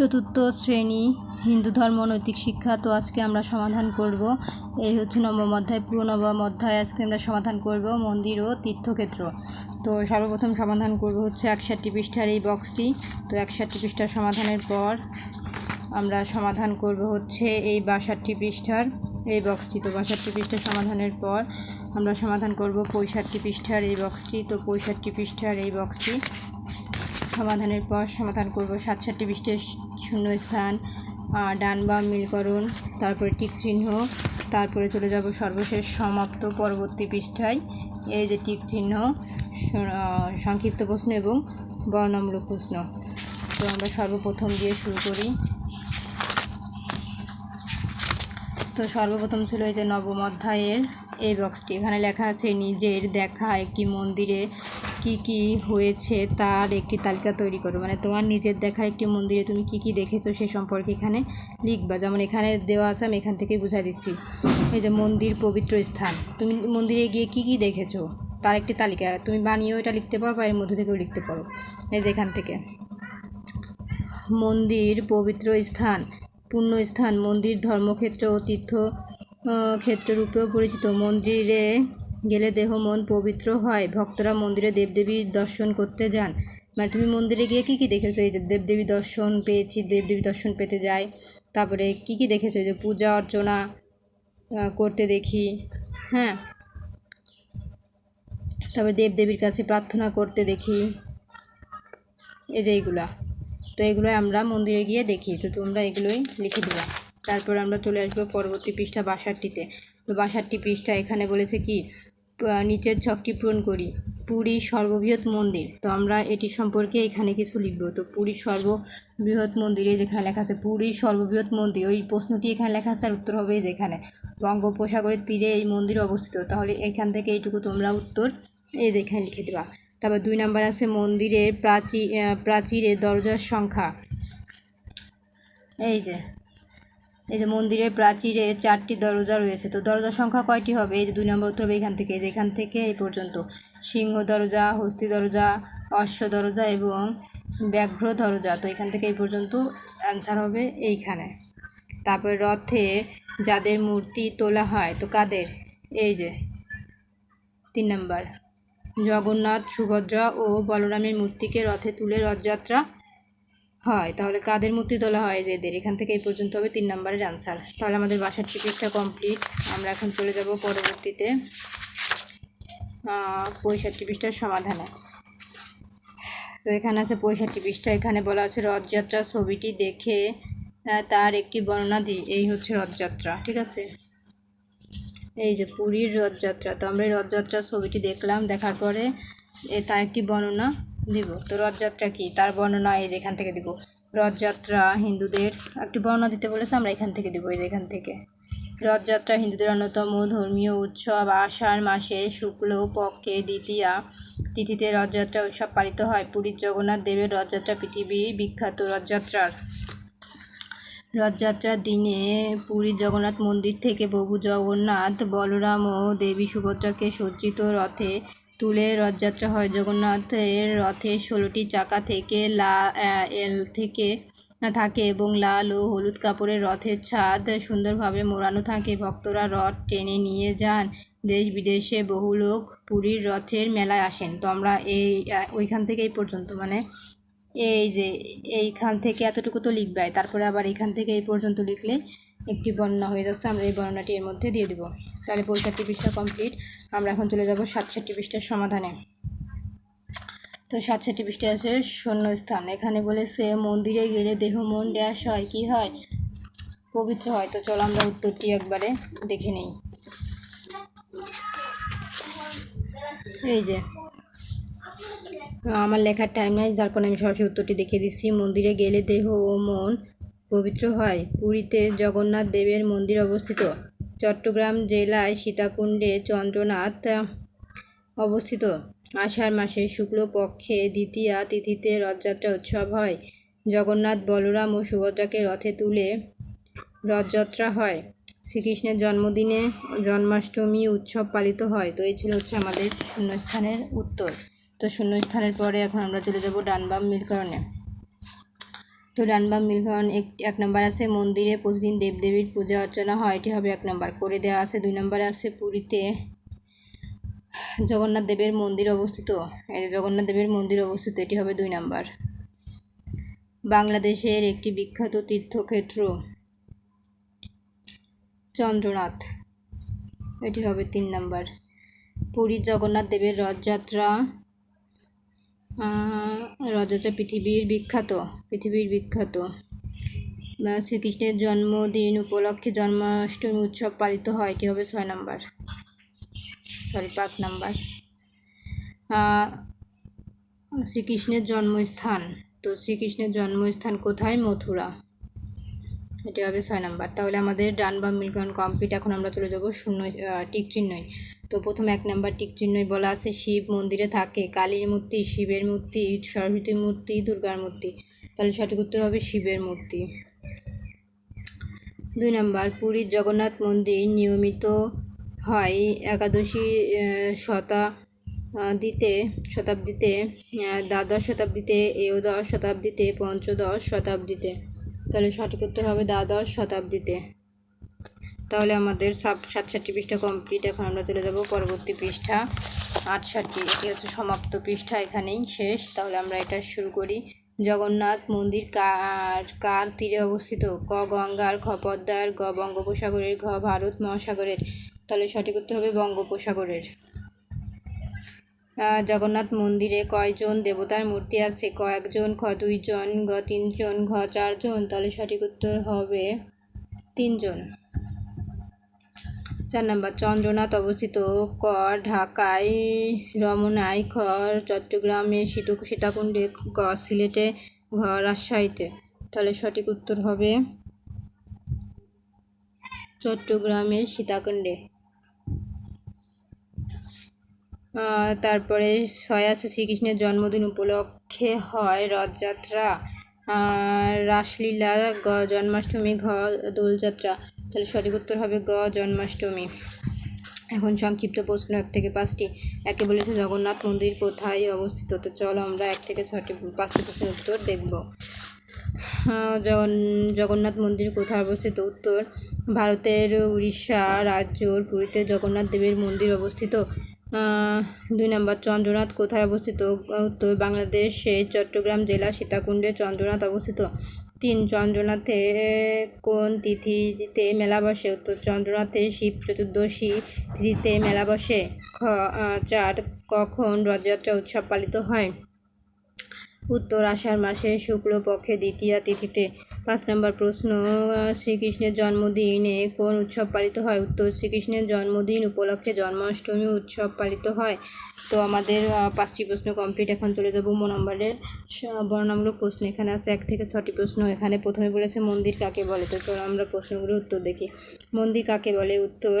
চতুর্থ শ্রেণি হিন্দু ধর্ম, নৈতিক শিক্ষা। তো আজকে আমরা সমাধান করব। এই হচ্ছে নবম অধ্যায় পুরো নবম অধ্যায়। আজকে আমরা সমাধান করব মন্দির ও তীর্থক্ষেত্র। তো সর্বপ্রথম সমাধান করব হচ্ছে একষট্টি পৃষ্ঠার এই বক্সটি তো একষট্টি পৃষ্ঠার সমাধানের পর আমরা সমাধান করব হচ্ছে এই বাষট্টি পৃষ্ঠার এই বক্সটি তো বাষট্টি পৃষ্ঠার সমাধানের পর আমরা সমাধান করব পঁয়ষট্টি পৃষ্ঠার এই বক্সটি তো পঁয়ষট্টি পৃষ্ঠার এই বক্সটি সমাধানের পর সমাধান করব। সাতষট্টি পৃষ্ঠের শূন্য স্থান ডান বাম মিলকরণ তারপরে টিক চিহ্ন, তারপরে চলে যাব সর্বশেষ সমাপ্ত পরবর্তী পৃষ্ঠায়। এই যে টিক চিহ্ন সংক্ষিপ্ত প্রশ্ন এবং বর্ণমূলক প্রশ্ন। তো আমরা সর্বপ্রথম দিয়ে শুরু করি। তো সর্বপ্রথম ছিল এই যে নবম অধ্যায়ের এই বক্সটি এখানে লেখা আছে, নিজের দেখা একটি মন্দিরে কি কি হয়েছে তার একটি তালিকা তৈরি করো। মানে তোমার নিজের দেখার একটি মন্দিরে তুমি কি কি দেখেছ সে সম্পর্কে এখানে লিখবা। যেমন এখানে দেওয়া আছে, আমি এখান থেকেই বুঝাই দিচ্ছি। এই যে মন্দির পবিত্র স্থান, তুমি মন্দিরে গিয়ে কি কি দেখেছ? তার একটি তালিকা, তুমি বানিয়েও এটা লিখতে পারো বা এর মধ্যে থেকেও লিখতে পারো। এই যে এখান থেকে। মন্দির পবিত্র স্থান পুণ্যস্থান মন্দির ধর্মক্ষেত্র ও তীর্থ ক্ষেত্ররূপেও পরিচিত। মন্দিরে গেলে দেহ, মন পবিত্র হয়। ভক্তরা মন্দিরে দেবদেবীর দর্শন করতে যান। মানে তুমি মন্দিরে গিয়ে কী কী দেখেছ? এই যে দেবদেবী দর্শন পেয়েছি দেবদেবী দর্শন পেতে যাই। তারপরে কী কী দেখেছ? যে পূজা অর্চনা করতে দেখি হ্যাঁ। তারপরে দেবদেবীর কাছে প্রার্থনা করতে দেখি। এই যে এইগুলা। তো এগুলো আমরা মন্দিরে গিয়ে দেখি। তো তোমরা এগুলোই লিখে দিবা। তারপর আমরা চলে আসব পরবর্তী পৃষ্ঠা বাষট্টিতে তো বাষট্টি পৃষ্ঠা এখানে বলেছে কি নিচের ছকটি পূরণ করি। পুরী সর্ববৃহৎ মন্দির। তো আমরা এটি সম্পর্কে এখানে কিছু লিখব। তো পুরীর সর্ববৃহৎ মন্দিরে যেখানে লেখা আছে পুরীর সর্ববৃহৎ মন্দির, ওই প্রশ্নটি এখানে লেখা আছে আর উত্তর হবে যেখানে। বঙ্গোপসাগরের তীরে এই মন্দির অবস্থিত। তাহলে এখান থেকে এইটুকু তোমরা উত্তর এই যে এখানে লিখে দেবা। তারপর দুই নাম্বার আছে মন্দিরের প্রাচীর প্রাচীরের দরজার সংখ্যা। এই যে এই যে মন্দিরের প্রাচীরে চারটি দরজা রয়েছে, তো দরজার সংখ্যা কয়টি হবে? এই যে দুই নম্বর উত্তর হবে এখান থেকে, এই যে এখান থেকে এই পর্যন্ত। সিংহ দরজা, হস্তি দরজা, অশ্ব দরজা এবং ব্যাঘ্র দরজা, তো এখান থেকে এই পর্যন্ত অ্যান্সার হবে এইখানে। তারপর রথে যাদের মূর্তি তোলা হয়, তো কাদের? এই যে তিন নম্বর। জগন্নাথ, সুভদ্রা ও বলরামের মূর্তিকে রথে তুলে রথযাত্রা হয়, তাহলে কাদের মূর্তি তোলা হয় যে এদের? এখান থেকে এই পর্যন্ত হবে তিন নম্বরের আনসার তাহলে আমাদের বাসার টিকিটটা কমপ্লিট আমরা এখন চলে যাব পরবর্তীতে পঁয়ষট্টি পৃষ্ঠার সমাধানে। তো এখানে আছে পঁয়ষট্টি পৃষ্ঠা, এখানে বলা আছে রথযাত্রা ছবিটি দেখে তার একটি বর্ণনা দিই এই হচ্ছে রথযাত্রা, ঠিক আছে? এই যে পুরীর রথযাত্রা, তো আমরা এই রথযাত্রার ছবিটি দেখলাম, দেখার পরে তার একটি বর্ণনা। দিব। তো রথযাত্রা কি? তার বর্ণনা এই যে এখান থেকে দিব। রথযাত্রা হিন্দুদের, একটি বর্ণনা দিতে বলেছে, আমরা এখান থেকে দিব, এই যে এখান থেকে। রথযাত্রা হিন্দুদের অন্যতম ধর্মীয় উৎসব আষাঢ় মাসের শুক্ল, পক্ষে দ্বিতীয়া তিথিতে রথযাত্রা উৎসব পালিত হয়। পুরীর জগন্নাথ দেবের রথযাত্রা পৃথিবী বিখ্যাত রথযাত্রার। রথযাত্রার দিনে পুরীর জগন্নাথ মন্দির থেকে প্রভু জগন্নাথ, বলরাম ও দেবী সুভদ্রাকে সজ্জিত রথে তুলে রথযাত্রা হয়। জগন্নাথের রথে ষোলোটি চাকা থেকে লা এল থেকে থাকে এবং লাল ও হলুদ কাপড়ের রথের ছাদ সুন্দরভাবে মোড়ানো থাকে। ভক্তরা রথ টেনে নিয়ে যান। দেশ বিদেশে বহু লোক পুরীর রথের মেলায় আসেন। তো আমরা এই ওইখান থেকে এই পর্যন্ত। মানে এই যে, এইখান থেকে এতটুকু তো লিখবে তারপরে আবার এখান থেকে এই পর্যন্ত লিখলে একটি বর্ণনা হয়ে যাচ্ছে, আমরা এই বর্ণনাটি এর মধ্যে দিয়ে দিব। তাহলে পঁয়ষট্টি পৃষ্ঠা কমপ্লিট আমরা এখন চলে যাব সাতষট্টি পৃষ্ঠার সমাধানে। তো সাতষট্টি পৃষ্ঠা আছে শূন্যস্থান। এখানে বলেছে, মন্দিরে গেলে দেহ মন ড্যাশ হয়, কি হয়? পবিত্র হয়। তো চলো আমরা উত্তরটি একবারে দেখে নেই। এই যে, আমার লেখার টাইম নাই যার কারণে আমি সরাসরি উত্তরটি দেখিয়ে দিচ্ছি। মন্দিরে গেলে দেহ ও মন পবিত্র হয়। পুরীতে জগন্নাথ দেবের মন্দির অবস্থিত। চট্টগ্রাম জেলায় সীতাকুণ্ডে চন্দ্রনাথ অবস্থিত। আষাঢ় মাসে শুক্লপক্ষে দ্বিতীয়া তিথিতে রথযাত্রা উৎসব হয়। জগন্নাথ, বলরাম ও সুভদ্রাকে রথে তুলে রথযাত্রা হয়। শ্রীকৃষ্ণের জন্মদিনে জন্মাষ্টমী উৎসব পালিত হয়। তো এই ছিল হচ্ছে আমাদের শূন্যস্থানের উত্তর। তো শূন্যস্থানের পরে এখন আমরা চলে যাব ডান বাম মিলকরণে তো ডানবাম মিলন এক এক নম্বর আছে মন্দিরে, প্রতিদিন দেবদেবীর পূজা অর্চনা হয়, এটি হবে এক নম্বর। করে দেওয়া আছে দুই নম্বরে আছে পুরীতে জগন্নাথ দেবের মন্দির অবস্থিত। জগন্নাথ দেবের মন্দির অবস্থিত, এটি হবে দুই নাম্বার। বাংলাদেশের একটি বিখ্যাত তীর্থক্ষেত্র চন্দ্রনাথ, এটি হবে তিন নাম্বার। পুরীর জগন্নাথ দেবের রথযাত্রা রথযাত্রা পৃথিবীর বিখ্যাত পৃথিবীর বিখ্যাত। শ্রীকৃষ্ণের জন্মদিন উপলক্ষে জন্মাষ্টমী উৎসব পালিত হয়, এটি হবে ছয় নাম্বার। সরি পাঁচ নাম্বার। শ্রীকৃষ্ণের জন্মস্থান। তো শ্রীকৃষ্ণের জন্মস্থান কোথায়? মথুরা। এটি হবে ছয় নাম্বার। তাহলে আমাদের ডান বা মিলকরণ কমপ্লিট। এখন আমরা চলে যাব শূন্য টিক চিহ্নই তো প্রথম এক নাম্বার টিক চিহ্নই বলা আছে, শিব মন্দিরে থাকে, কালীর মূর্তি, শিবের মূর্তি সরস্বতীর মূর্তি, দুর্গার মূর্তি। তাহলে সঠিক উত্তর হবে শিবের মূর্তি। দুই নাম্বার, পুরীর জগন্নাথ মন্দির নিয়মিত হয় একাদশী শতা দিতে, শতাব্দীতে দ্বাদশ শতাব্দীতে, একাদশ শতাব্দীতে, পঞ্চদশ শতাব্দীতে। তাহলে সঠিক উত্তর হবে দ্বাদশ শতাব্দীতে। তাহলে আমাদের সাত সাতষট্টি পৃষ্ঠা কমপ্লিট এখন আমরা চলে যাব পরবর্তী পৃষ্ঠা আটষট্টি। এটি হচ্ছে সমাপ্ত পৃষ্ঠা, এখানেই শেষ। তাহলে আমরা এটা শুরু করি। জগন্নাথ মন্দির কার কার তীরে অবস্থিত? ক গঙ্গার খ পদ্মার, গ বঙ্গোপসাগরের, ঘ ভারত মহাসাগরের। তাহলে সঠিক উত্তর হবে বঙ্গোপসাগরের। জগন্নাথ মন্দিরে কয়জন দেবতার মূর্তি আছে? ক একজন, খ দুইজন, গ তিনজন, ঘ চারজন? তাহলে সঠিক উত্তর হবে তিনজন। চার নম্বর, চন্দ্রনাথ অবস্থিত ক ঢাকায় রমনায় খ চট্টগ্রামে সীত সীতাকুণ্ডে গ, সিলেটে ঘ, রাজশাহীতে। তাহলে সঠিক উত্তর হবে চট্টগ্রামের সীতাকুণ্ডে। তারপরে ছয় আছে, শ্রীকৃষ্ণের জন্মদিন উপলক্ষে হয় রথযাত্রা। রাসলীলা, গ, জন্মাষ্টমী, ঘ, দোলযাত্রা। তাহলে সঠিক উত্তর হবে গ, জন্মাষ্টমী। এখন সংক্ষিপ্ত প্রশ্ন, এক থেকে পাঁচটি। একে বলেছে জগন্নাথ মন্দির কোথায় অবস্থিত? তো চলো আমরা এক থেকে ছটি, পাঁচটি প্রশ্নের উত্তর দেখব। জগন্নাথ মন্দির কোথায় অবস্থিত? উত্তর, ভারতের উড়িষ্যা রাজ্যর পুরীতে জগন্নাথ দেবের মন্দির অবস্থিত। দুই নম্বর, চন্দ্রনাথ কোথায় অবস্থিত? উত্তর বাংলাদেশে চট্টগ্রাম জেলা সীতাকুণ্ডে চন্দ্রনাথ অবস্থিত। তিন চন্দ্রনাথে কোন তিথিতে মেলা বসে? উত্তর চন্দ্রনাথে শিব চতুর্দশী তিথিতে মেলা বসে। খ চার, কখন রথযাত্রা উৎসব পালিত হয়? উত্তর আষাঢ় মাসে শুক্লপক্ষে দ্বিতীয়া তিথিতে। পাঁচ নম্বর প্রশ্ন শ্রীকৃষ্ণের জন্মদিনে কোন উৎসব পালিত হয়? উত্তর, শ্রীকৃষ্ণের জন্মদিন উপলক্ষে জন্মাষ্টমী উৎসব পালিত হয়। তো আমাদের পাঁচটি প্রশ্ন কমপ্লিট এখন চলে যাব মো নম্বরের বর্ণামূলক প্রশ্ন। এখানে আছে এক থেকে ছটি প্রশ্ন। এখানে প্রথমে বলেছে মন্দির কাকে বলে? তো চলো আমরা প্রশ্নগুলোর উত্তর দেখি। মন্দির কাকে বলে? উত্তর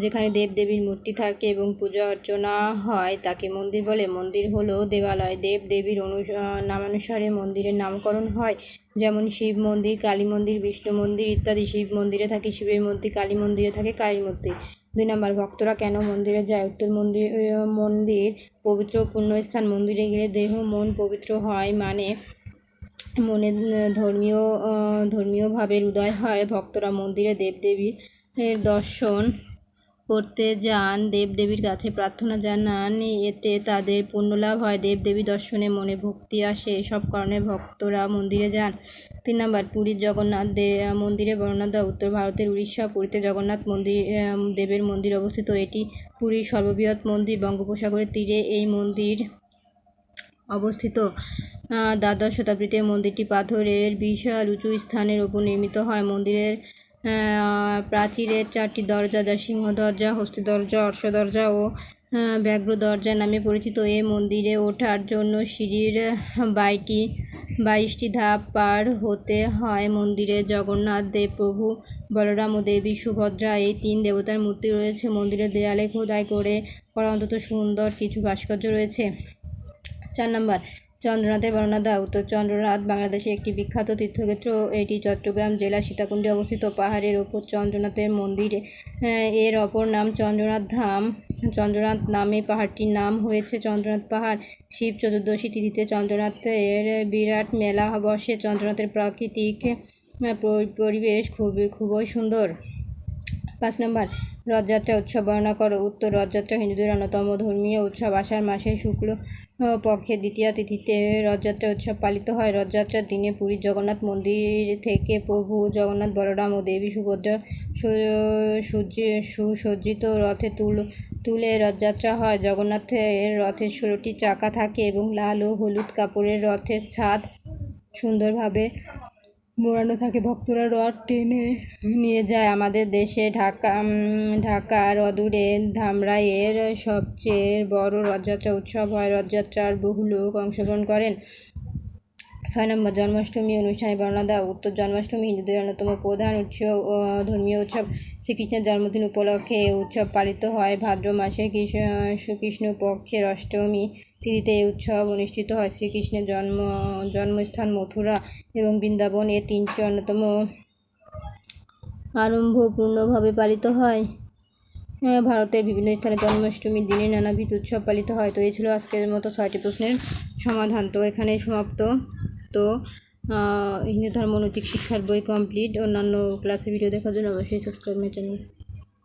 যেখানে দেবদেবীর মূর্তি থাকে এবং পূজা অর্চনা হয় তাকে মন্দির বলে। মন্দির হলো দেবালয়। দেব দেবীর অনু নামানুসারে মন্দিরের নামকরণ হয়। যেমন শিব মন্দির কালী মন্দির বিষ্ণু মন্দির ইত্যাদি। শিব মন্দিরে থাকে শিবের মূর্তি কালী মন্দিরে থাকে কালীর মূর্তি। দুই নম্বর ভক্তরা কেন মন্দিরে যায়? উত্তর মন্দির মন্দির পবিত্র পুণ্যস্থান। মন্দিরে গেলে দেহ মন পবিত্র হয় মানে মনে ধর্মীয় আহ, ধর্মীয় ভাবের উদয় হয়। ভক্তরা মন্দিরে দেবদেবীর দর্শন করতে যান, দেবদেবীর কাছে প্রার্থনা জানান, এতে তাদের পুণ্যলাভ হয়। দেবদেবী দর্শনে মনে ভক্তি আসে। এসব কারণে ভক্তরা মন্দিরে যান। তিন নম্বর, পুরীর জগন্নাথ দে, মন্দিরে বর্ণনা দেওয়া উত্তর ভারতের উড়িষ্যা পুরীতে জগন্নাথ মন্দির দেবের মন্দির অবস্থিত। এটি পুরীর সর্ববৃহৎ মন্দির। বঙ্গোপসাগরের তীরে এই মন্দির অবস্থিত। দ্বাদশ শতাব্দীতে মন্দিরটি পাথরের বিশাল উঁচু স্থানের ওপর নির্মিত হয়। মন্দিরের প্রাচীরের চারটি দরজা, যা সিংহ দরজা, হস্তি দরজা, অর্শ দরজা ও ব্যাঘ্র দরজা নামে পরিচিত। এ মন্দিরে ওঠার জন্য সিঁড়ির বাইটি, বাইশটি ধাপ পার হতে হয়। মন্দিরে জগন্নাথ দেব, প্রভু বলরাম ও দেবী সুভদ্রা, এই তিন দেবতার মূর্তি রয়েছে। মন্দিরের দেয়ালে খোদাই করে করা অন্তত সুন্দর কিছু ভাস্কর্য রয়েছে। চার নম্বর চন্দ্রনাথের বর্ণনা দাও। উত্তর চন্দ্রনাথ বাংলাদেশের একটি বিখ্যাত তীর্থক্ষেত্র, এটি চট্টগ্রাম জেলার সীতাকুণ্ডে অবস্থিত। পাহাড়ের ওপর চন্দ্রনাথের মন্দির এর অপর নাম চন্দ্রনাথ ধাম। চন্দ্রনাথ নামে পাহাড়টির নাম হয়েছে চন্দ্রনাথ পাহাড়। শিব চতুর্দশী তিথিতে চন্দ্রনাথের বিরাট মেলা বসে। চন্দ্রনাথের প্রাকৃতিক পরি- পরিবেশ খুবই খুবই সুন্দর। পাঁচ নম্বর, রথযাত্রা উৎসব বর্ণনা করো। উত্তর রথযাত্রা হিন্দুদের অন্যতম ধর্মীয় উৎসব। আষাঢ় মাসে শুক্ল আহ, দ্বিতীয় তিথিতে রথযাত্রা উৎসব পালিত হয়। রথযাত্রার দিনে পুরীর জগন্নাথ মন্দির থেকে প্রভু জগন্নাথ বলরাম ও দেবী সুভদ্রা সুসজ্জিত রথে তুল তুলে রথযাত্রা হয়। জগন্নাথের রথের ষোলোটি চাকা থাকে এবং লাল ও হলুদ কাপড়ের রথের ছাদ সুন্দরভাবে মোড়ানো থাকে, ভক্তরা রথ টেনে নিয়ে যায় আমাদের দেশে। ঢাকা ঢাকার অদূরে ধামরাইয়ের সবচেয়ে বড় রথযাত্রা, উৎসব হয়। রথযাত্রার বহু লোক অংশগ্রহণ করেন। ছয় নম্বর জন্মাষ্টমী অনুষ্ঠানে বর্ণনা উত্তর জন্মাষ্টমী হিন্দুদের অন্যতম প্রধান উৎসব ধর্মীয় উৎসব। শ্রীকৃষ্ণের জন্মদিন উপলক্ষে এই উৎসব পালিত হয়। ভাদ্র মাসে কৃষ্ণ শ্রীকৃষ্ণ পক্ষের অষ্টমী তিথিতে এই উৎসব অনুষ্ঠিত হয়। শ্রীকৃষ্ণের জন্ম জন্মস্থান মথুরা এবং বৃন্দাবন এ তিনটি অন্যতম আরম্ভপূর্ণভাবে পালিত হয়। হ্যাঁ, ভারতের বিভিন্ন স্থানে জন্মাষ্টমীর দিনে নানাবিধ উৎসব পালিত হয়। তো এই ছিল আজকের মতো ছয়টি প্রশ্নের সমাধান। তো এখানে সমাপ্ত। তো হিন্দু ধর্ম নৈতিক শিক্ষার বই কমপ্লিট অন্যান্য ক্লাসে ভিডিও দেখার জন্য অবশ্যই সাবস্ক্রাইব মাই চ্যানেল